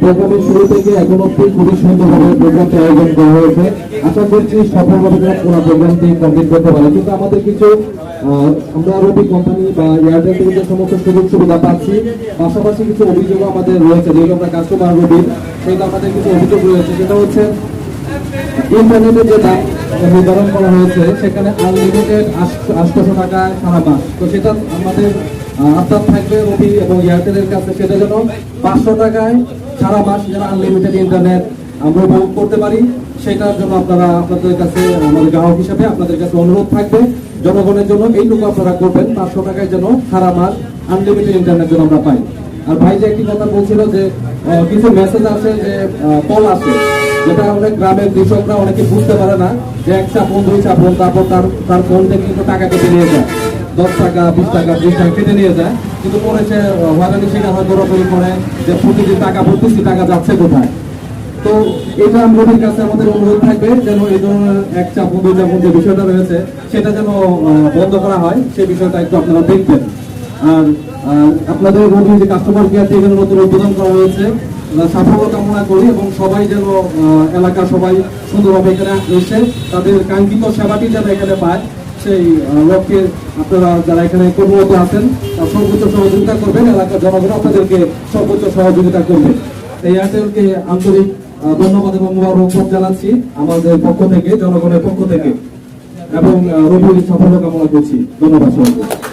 প্রোগ্রামের শুরু থেকে এখন অব্দি খুবই সুন্দরভাবে প্রোগ্রামটি আয়োজন করা হয়েছে। আশা করছি সফলভাবে তারা পুরো প্রোগ্রামটি কমপ্লিট করতে পারে। কিন্তু আমাদের কিছু আমরা রবি কোম্পানি বা এয়ারটেল থেকে যে সমস্ত সুযোগ সুবিধা পাচ্ছি, পাশাপাশি কিছু অভিযোগ আমাদের রয়েছে, যেগুলো আমরা কাস্টমার রবির, সেগুলো আমাদের কিছু অভিযোগ রয়েছে। সেটা হচ্ছে ইন্টারনেটের যে দাম নির্ধারণ করা হয়েছে, সেখানে আনলিমিটেড আটশোশো টাকা সারা মাস। তো সেটা আমাদের আবদার থাকবে রবি এবং এয়ারটেলের কাছে সেটা যেন পাঁচশো টাকায় সারা মাস যেন আনলিমিটেড ইন্টারনেট আমরা উপভোগ করতে পারি। সেটার জন্য আপনারা আপনাদের কাছে, আমাদের গ্রাহক হিসাবে আপনাদের কাছে অনুরোধ থাকবে। জনগণের জন্য এইটুকু আপনারা করবেন, পাঁচশো টাকায় যেন সারা মাস আনলিমিটেড ইন্টারনেট যেন আমরা পাই। আর ভাই যে একটি কথা বলছিল যে কিছু মেসেজ আছে যে কল আছে যেটা অনেক গ্রামের কৃষকরা অনেকে বুঝতে পারে না যে এক চাপন দুই চাপন তারপর তার তার ফোন থেকে কিন্তু টাকা কেটে নিয়ে যায়। দশ টাকা বিশ টাকা বিশ টাকা কেটে নিয়ে যায়। কিন্তু পরে সে হয়রানি শিকার হয় দৌড়াদৌড়ি করে যে প্রতিদিন টাকা ভর্তিছি টাকা যাচ্ছে কোথায়। তো এটা আমাদের কাছে আমাদের অনুরোধ থাকবে যেন এই ধরনের এক চাপন দুই চাপন যে বিষয়টা রয়েছে সেটা যেন বন্ধ করা হয় সেই বিষয়টা একটু আপনারা দেখবেন। আর আপনাদের রবি যে কাস্টমার কেয়ার থেকে নতুন উদ্বোধন করা হয়েছে সাফল্য কামনা করি এবং সবাই যেন আহ, এলাকার সবাই সুন্দরভাবে এখানে এসে তাদের কাঙ্ক্ষিত সেবাটি যেন এখানে পায়। সেই লক্ষ্যে আপনারা যারা এখানে কর্মরত আছেন সর্বোচ্চ সহযোগিতা করবেন এলাকার জনগণ আপনাদেরকে সর্বোচ্চ সহযোগিতা করবে। এই এয়ারটেলকে আন্তরিক ধন্যবাদ এবং মোবারকবাদ জানাচ্ছি আমাদের পক্ষ থেকে, জনগণের পক্ষ থেকে। এবং রবির সাফল্য কামনা করছি। ধন্যবাদ সবাইকে।